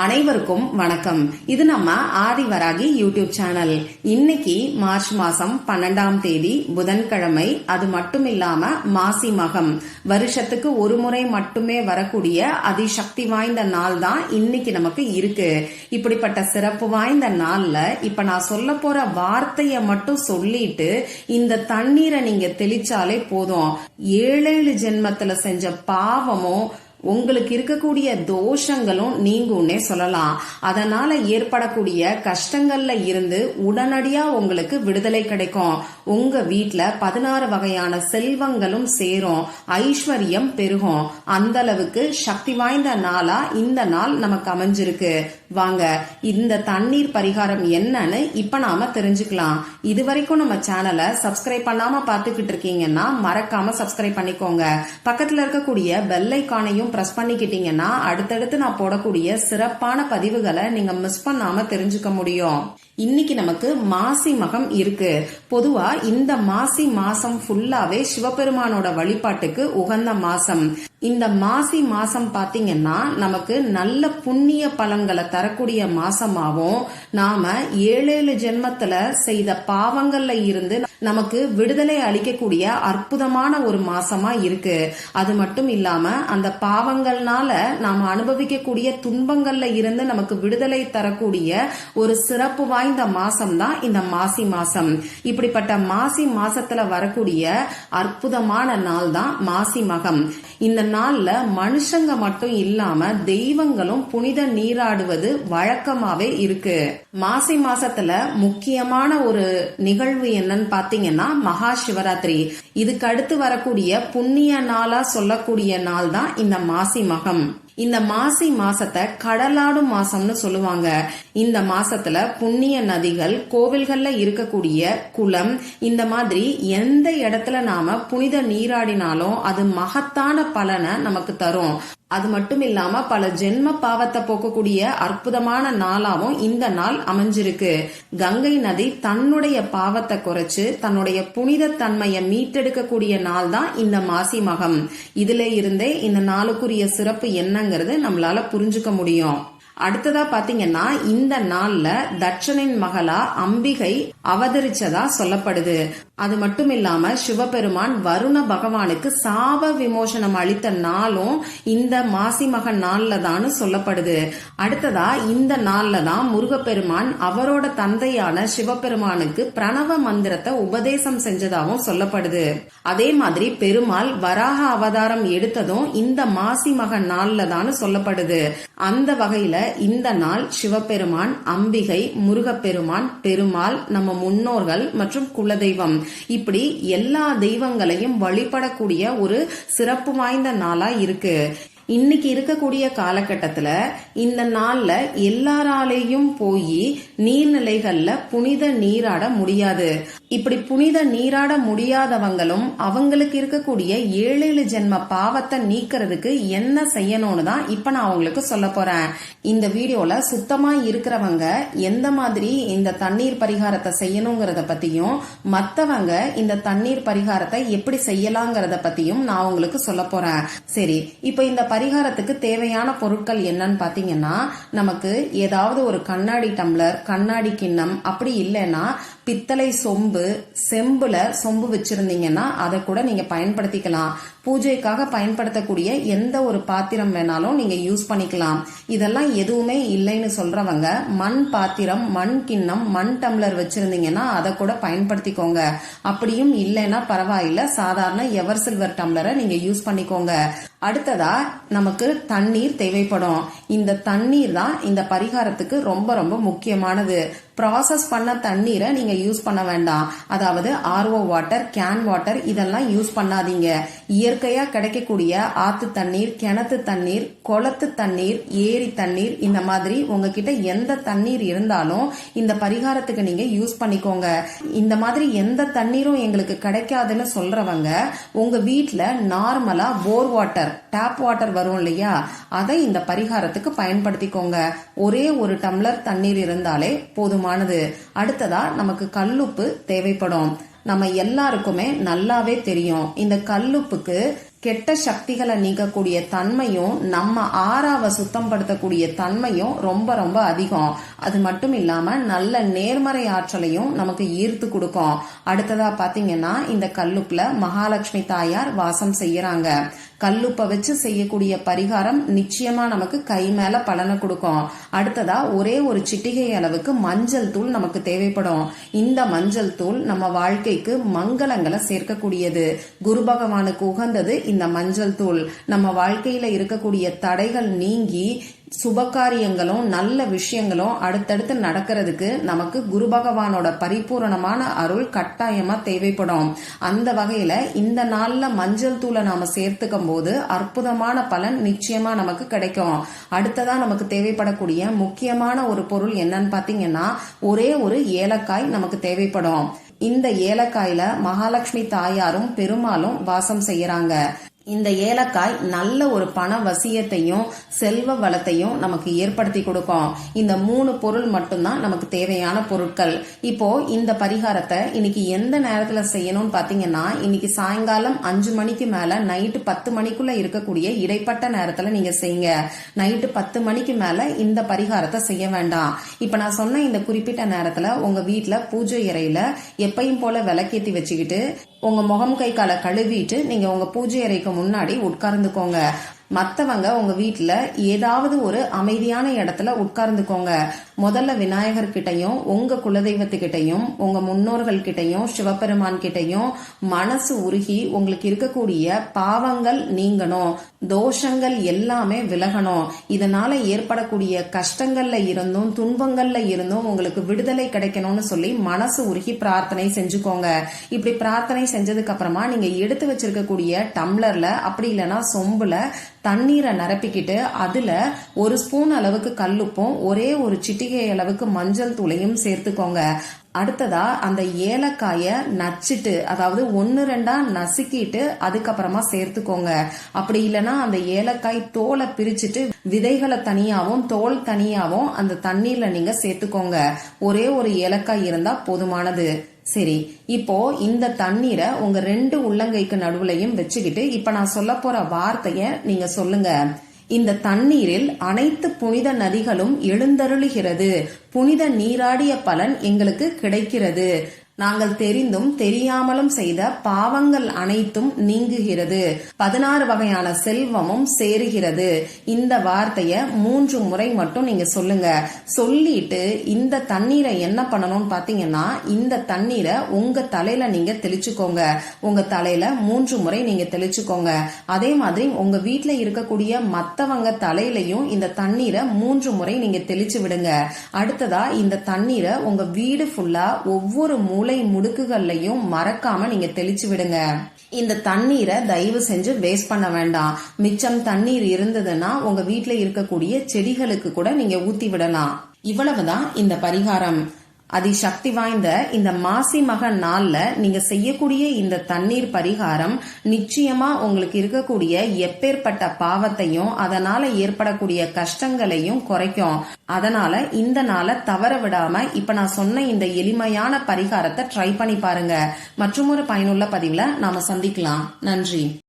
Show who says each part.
Speaker 1: அனைவருக்கும் வணக்கம். இது நம்ம ஆதிவராகி யூடியூப் சேனல். இன்னைக்கு மார்ச் மாசம் பன்னெண்டாம் தேதி புதன்கிழமை. அது மட்டும் இல்லாம மாசி மகம். வருஷத்துக்கு ஒரு முறை மட்டுமே வரக்கூடிய அதிசக்தி வாய்ந்த நாள் தான் இன்னைக்கு நமக்கு இருக்கு. இப்படிப்பட்ட சிறப்பு வாய்ந்த நாள்ல இப்ப நான் சொல்ல போற வார்த்தைய மட்டும் சொல்லிட்டு இந்த தண்ணீரை நீங்க தெளிச்சாலே போதும். ஏழேழு ஜென்மத்துல செஞ்ச பாவமும் உங்களுக்கு இருக்கக்கூடிய தோஷங்களும் நீங்கும்னே சொல்லலாம். அதனால ஏற்படக்கூடிய கஷ்டங்கள்ல இருந்து உடனடியா உங்களுக்கு விடுதலை கிடைக்கும். உங்க வீட்டுல பதினாறு வகையான செல்வங்களும் சேரும். ஐஸ்வர்யம் பெருகும். அந்த அளவுக்கு சக்தி வாய்ந்த நாளா இந்த நாள் நமக்கு அமைஞ்சிருக்கு. வாங்க இந்த தண்ணீர் பரிகாரம் என்னன்னு இப்ப நாம தெரிஞ்சுக்கலாம். இது வரைக்கும் நம்ம சேனலை சப்ஸ்கிரைப் பண்ணாம பாத்துக்கிட்டு இருக்கீங்கன்னா மறக்காம சப்ஸ்கிரைப் பண்ணிக்கோங்க. பக்கத்துல இருக்கக்கூடிய பெல் ஐக்கானையும் பிரஸ் பண்ணிக்கிட்டீங்கன்னா அடுத்தடுத்து நான் போடக்கூடிய சிறப்பான பதிவுகளை நீங்க மிஸ் பண்ணாம தெரிஞ்சுக்க முடியும். இன்னைக்கு நமக்கு மாசி மகம் இருக்கு. பொதுவா இந்த மாசி மாசம் ஃபுல்லாவே சிவபெருமானோட வழிபாட்டுக்கு உகந்த மாசம். இந்த மாசி மாசம் பாத்தீங்கன்னா நமக்கு நல்ல புண்ணிய பலன்களை தரக்கூடிய மாசமாவும் நாம ஏழேழு ஜென்மத்துல செய்த பாவங்கள்ல இருந்து நமக்கு விடுதலை அளிக்கக்கூடிய அற்புதமான ஒரு மாசமா இருக்கு. அது மட்டும் இல்லாம அந்த பாவங்கள்னால நாம அனுபவிக்கக்கூடிய துன்பங்கள்ல இருந்து நமக்கு விடுதலை தரக்கூடிய ஒரு சிறப்பு வாய்ந்த மாசம் தான் இந்த மாசி மாசம். இப்படிப்பட்ட மாசி மாசத்துல வரக்கூடிய அற்புதமான நாள் தான் மாசி மகம். இந்த நாள்ல மனுஷங்க மட்டும் இல்லாம தெய்வங்களும் புனித நீராடுவது வழக்கமாவே இருக்கு. மாசி மாசத்துல முக்கியமான ஒரு நிகழ்வு என்னன்னு பாத்தீங்கன்னா மகா சிவராத்திரி இதுக்கு அடுத்து வரக்கூடிய புண்ணிய நாளா சொல்லக்கூடிய நாள் தான் இந்த மாசி மகம். இந்த மாசி மாசத்தை கடலாடும் மாசம்னு சொல்லுவாங்க. இந்த மாசத்துல புண்ணிய நதிகள் கோவில்கள்ல இருக்கக்கூடிய குளம் இந்த மாதிரி எந்த இடத்துல நாம புனித நீராடினாலும் அது மகத்தான பலனை நமக்கு தரும். அது மட்டும் இல்லாம பல ஜென்ம பாவத்தை போக்கக்கூடிய அற்புதமான நாளாவும் இந்த நாள் அமைஞ்சிருக்கு. கங்கை நதி தன்னுடைய பாவத்தை குறைச்சு தன்னுடைய புனித தன்மையை மீட்டெடுக்கக்கூடிய நாள் தான் இந்த மாசி மகம். இதுல இருந்தே இந்த நாளுக்குரிய சிறப்பு என்னங்கிறது நம்மளால புரிஞ்சுக்க முடியும். அடுத்ததா பாத்தீங்கன்னா இந்த நாள்ல தட்சனின் மகளா அம்பிகை அவதரிச்சதா சொல்லப்படுது. அது மட்டும் இல்லாம சிவபெருமான் வருண பகவானுக்கு சாப விமோசனம் அளித்த நாளும் இந்த மாசி மகன் நாள்ல தான் சொல்லப்படுது. அடுத்ததா இந்த நாள்ல தான் முருகப்பெருமான் அவரோட தந்தையான சிவபெருமானுக்கு பிரணவ மந்திரத்தை உபதேசம் செஞ்சதாகவும் சொல்லப்படுது. அதே மாதிரி பெருமாள் வராக அவதாரம் எடுத்ததும் இந்த மாசி மகன் நாள்ல தான் சொல்லப்படுது. அந்த வகையில இந்த நாள் சிவபெருமான் அம்பிகை முருகப்பெருமான் பெருமாள் நம்ம முன்னோர்கள் மற்றும் குலதெய்வம். இப்படி எல்லா தெய்வங்களையும் வழிபடக்கூடிய ஒரு சிறப்பு வாய்ந்த நாளா இருக்கு. இன்னைக்கு இருக்கக்கூடிய காலகட்டத்துல இந்த நாள்ல எல்லாராலேயும் போய் நீர்நிலைகள்ல புனித நீராட முடியாது. இப்படி புனித நீராட முடியாதவங்களும் அவங்களுக்கு இருக்கக்கூடிய ஏழேழு ஜென்ம பாவத்தை நீக்கிறதுக்கு என்ன செய்யணும்னு தான் இப்ப நான் அவங்களுக்கு சொல்ல போறேன். இந்த வீடியோல சுத்தமா இருக்கிறவங்க எந்த மாதிரி இந்த தண்ணீர் பரிகாரத்தை செய்யணுங்கிறத பத்தியும் மத்தவங்க இந்த தண்ணீர் பரிகாரத்தை எப்படி செய்யலாங்கிறத பத்தியும் நான் உங்களுக்கு சொல்ல போறேன். சரி இப்ப இந்த பரிகாரத்துக்கு தேவையான பொருட்கள் என்னன்னு பார்த்தீங்கன்னா நமக்கு ஏதாவது ஒரு கண்ணாடி டம்ளர் கண்ணாடி கிண்ணம் அப்படி இல்லைன்னா பித்தளை சொம்பு செம்புல சொம்பு வச்சிருந்தீங்கன்னா அதை கூட நீங்க பயன்படுத்திக்கலாம். பூஜைக்காக பயன்படுத்தக்கூடிய எந்த ஒரு பாத்திரம் வேணாலும் நீங்க யூஸ் பண்ணிக்கலாம். இதெல்லாம் எதுவுமே இல்லைன்னு சொல்றவங்க மண் பாத்திரம் மண் கிண்ணம் மண் டம்ளர் வச்சிருந்தீங்கன்னா அதை கூட பயன்படுத்திக்கோங்க. அப்படியும் இல்லைன்னா பரவாயில்ல சாதாரண எவர் சில்வர் டம்ளரை நீங்க யூஸ் பண்ணிக்கோங்க. அடுத்ததா நமக்கு தண்ணீர் தேவைப்படும். இந்த தண்ணீர் தான் இந்த பரிகாரத்துக்கு ரொம்ப ரொம்ப முக்கியமானது. ப்ராசஸ் பண்ண தண்ணீரை நீங்க யூஸ் பண்ண வேண்டாம். அதாவது ஆர்ஓ வாட்டர் கேன் வாட்டர் இதெல்லாம் யூஸ் பண்ணாதீங்க. இயற்கையா கிடைக்கக்கூடிய ஆத்து தண்ணீர் கிணத்து தண்ணீர் குளத்து தண்ணீர் ஏரி தண்ணீர் இந்த மாதிரி உங்ககிட்ட எந்த தண்ணீர் இருந்தாலும் இந்த பரிகாரத்துக்கு நீங்க யூஸ் பண்ணிக்கோங்க. இந்த மாதிரி எந்த தண்ணீரும் எங்களுக்கு கிடைக்காதுன்னு சொல்றவங்க உங்க வீட்டுல நார்மலா போர் வாட்டர் டேப் வாட்டர் வரும் இல்லையா? அதை இந்த பரிகாரத்துக்கு பயன்படுத்திக்கோங்க. ஒரே ஒரு டம்ளர் தண்ணீர் இருந்தாலே முக்கியமானது அடுத்ததா நமக்கு கல்லுப்பு தேவைப்படும். நம்ம எல்லாருக்குமே நல்லாவே தெரியும். இந்த கல்லுப்புக்கு கெட்ட சக்திகளை நீக்கக்கூடிய தன்மையும் நம்ம ஆறாவை சுத்தம் படுத்தக்கூடிய தன்மையும் ரொம்ப ரொம்ப அதிகம். அது மட்டும் இல்லாம நல்ல நேர்மறை ஆற்றலையும் நமக்கு ஈர்த்து கொடுக்கும். அடுத்ததா பாத்தீங்கன்னா இந்த கல்லுப்புல மகாலட்சுமி தாயார் வாசம் செய்யறாங்க. கல்லுப்பை வச்சு செய்யக்கூடிய பரிகாரம் நிச்சயமா நமக்கு கை மேல பலனை கொடுக்கும். அடுத்ததா ஒரே ஒரு சிட்டிகை அளவுக்கு மஞ்சள் தூள் நமக்கு தேவைப்படும். இந்த மஞ்சள் தூள் நம்ம வாழ்க்கைக்கு மங்களங்களை சேர்க்கக்கூடியது. குரு பகவானுக்கு உகந்தது இந்த மஞ்சள் தூள். நம்ம வாழ்க்கையில இருக்கக்கூடிய தடைகள் நீங்கி சுபகாரியங்களும் நல்ல விஷயங்களும் அடுத்தடுத்து நடக்கிறதுக்கு நமக்கு குரு பகவானோட பரிபூரணமான அருள் கட்டாயமா தேவைப்படும். அந்த வகையில இந்த நாள்ல மஞ்சள் தூளை நாம சேர்த்துக்கும் போது அற்புதமான பலன் நிச்சயமா நமக்கு கிடைக்கும். அடுத்ததா நமக்கு தேவைப்படக்கூடிய முக்கியமான ஒரு பொருள் என்னன்னு பாத்தீங்கன்னா ஒரே ஒரு ஏலக்காய் நமக்கு தேவைப்படும். இந்த ஏலக்காயில மகாலட்சுமி தாயாரும் பெருமாளும் வாசம் செய்யறாங்க. இந்த ஏலக்காய் நல்ல ஒரு பண வசியத்தையும் செல்வ வளத்தையும் நமக்கு ஏற்படுத்தி கொடுக்கும். இந்த மூணு பொருள் மட்டும்தான் நமக்கு தேவையான பொருட்கள். இப்போ இந்த பரிகாரத்தை இன்னைக்கு எந்த நேரத்துல செய்யணும்னு பாத்தீங்கன்னா இன்னைக்கு சாயங்காலம் அஞ்சு மணிக்கு மேல நைட்டு பத்து மணிக்குள்ள இருக்கக்கூடிய இடைப்பட்ட நேரத்துல நீங்க செய்யுங்க. நைட்டு பத்து மணிக்கு மேல இந்த பரிகாரத்தை செய்ய வேண்டாம். இப்ப நான் சொன்ன இந்த குறிப்பிட்ட நேரத்துல உங்க வீட்டுல பூஜை இறையில எப்பையும் போல விளக்கேத்தி வச்சுக்கிட்டு உங்க முகம் கை காலை கழுவிட்டு நீங்க உங்க பூஜை அறைக்கு முன்னாடி உட்கார்ந்துக்கோங்க. மற்றவங்க உங்க வீட்டில் ஏதாவது ஒரு அமைதியான இடத்துல உட்கார்ந்துக்கோங்க. முதல்ல விநாயகர் கிட்டையும் உங்க குலதெய்வத்துக்கிட்டையும் உங்க முன்னோர்கள் கிட்டையும் சிவபெருமான் கிட்டையும் மனசு உருகி உங்களுக்கு இருக்கக்கூடிய பாவங்கள் நீங்கணும். தோஷங்கள் எல்லாமே விலகணும். இதனால ஏற்படக்கூடிய கஷ்டங்கள்ல இருந்தும் துன்பங்கள்ல இருந்தும் உங்களுக்கு விடுதலை கிடைக்கணும்னு சொல்லி மனசு உருகி பிரார்த்தனை செஞ்சுக்கோங்க. இப்படி பிரார்த்தனை செஞ்சதுக்கு அப்புறமா நீங்க எடுத்து வச்சிருக்கக்கூடிய டம்ளர்ல அப்படி இல்லைன்னா சொம்புல தண்ணீரை நிரப்பிக்கிட்டு அதுல ஒரு ஸ்பூன் அளவுக்கு கல்லுப்பும் ஒரே ஒரு சிட்டிகை அளவுக்கு மஞ்சள் தூளையும் சேர்த்துக்கோங்க. அடுத்ததா அந்த ஏலக்காய நச்சுட்டு அதாவது ஒன்னு ரெண்டா நசுக்கிட்டு அதுக்கப்புறமா சேர்த்துக்கோங்க. அப்படி இல்லைன்னா அந்த ஏலக்காய் தோலை பிரிச்சுட்டு விதைகளை தனியாவும் தோல் தனியாவும் அந்த தண்ணீர்ல நீங்க சேர்த்துக்கோங்க. ஒரே ஒரு ஏலக்காய் இருந்தா போதுமானது. சரி இப்போ இந்த தண்ணீரை உங்க ரெண்டு உள்ளங்கைக்கு நடுவுலையும் வச்சுக்கிட்டு இப்ப நான் சொல்ல போற வார்த்தைய நீங்க சொல்லுங்க. இந்த தண்ணீரில் அனைத்து புனித நதிகளும் எழுந்தருளுகிறது. புனித நீராடிய பலன் எங்களுக்கு கிடைக்கிறது. நாங்கள் தெரிந்தும் தெரியாமலும் செய்த பாவங்கள் அனைத்தும் நீங்குகிறது. பதினாறு வகையான செல்வமும் சேருகிறது. இந்த வார்த்தைய மூன்று முறை மட்டும் நீங்க சொல்லுங்க. சொல்லிட்டு இந்த தண்ணீரை என்ன பண்ணணும்னு பாத்தீங்கன்னா இந்த தண்ணீரை உங்க தலையில நீங்க தெளிச்சுக்கோங்க. உங்க தலையில மூன்று முறை நீங்க தெளிச்சுக்கோங்க. அதே மாதிரி உங்க வீட்டுல இருக்கக்கூடிய மத்தவங்க தலையிலையும் இந்த தண்ணீரை மூன்று முறை நீங்க தெளிச்சு விடுங்க. அடுத்ததா இந்த தண்ணீரை உங்க வீடு ஃபுல்லா ஒவ்வொரு மூலம் மூளை முடுக்குகள்லையும் மறக்காம நீங்க தெளிச்சு விடுங்க. இந்த தண்ணீரை தயவு செஞ்சு வேஸ்ட் பண்ண வேண்டாம். மிச்சம் தண்ணீர் இருந்ததுன்னா உங்க வீட்டுல இருக்கக்கூடிய செடிகளுக்கு கூட நீங்க ஊத்தி விடலாம். இவ்வளவுதான் இந்த பரிகாரம். அதிசக்தி வாய்ந்த இந்த மாசி மக நாள்ல நீங்க செய்யக்கூடிய இந்த தண்ணீர் பரிகாரம் நிச்சயமா உங்களுக்கு இருக்கக்கூடிய எப்பேற்பட்ட பாவத்தையும் அதனால ஏற்படக்கூடிய கஷ்டங்களையும் குறைக்கும். அதனால இந்த நாளை தவற விடாம இப்ப நான் சொன்ன இந்த எளிமையான பரிகாரத்தை ட்ரை பண்ணி பாருங்க. மற்றும் ஒரு பயனுள்ள பதிவுல நாம சந்திக்கலாம். நன்றி.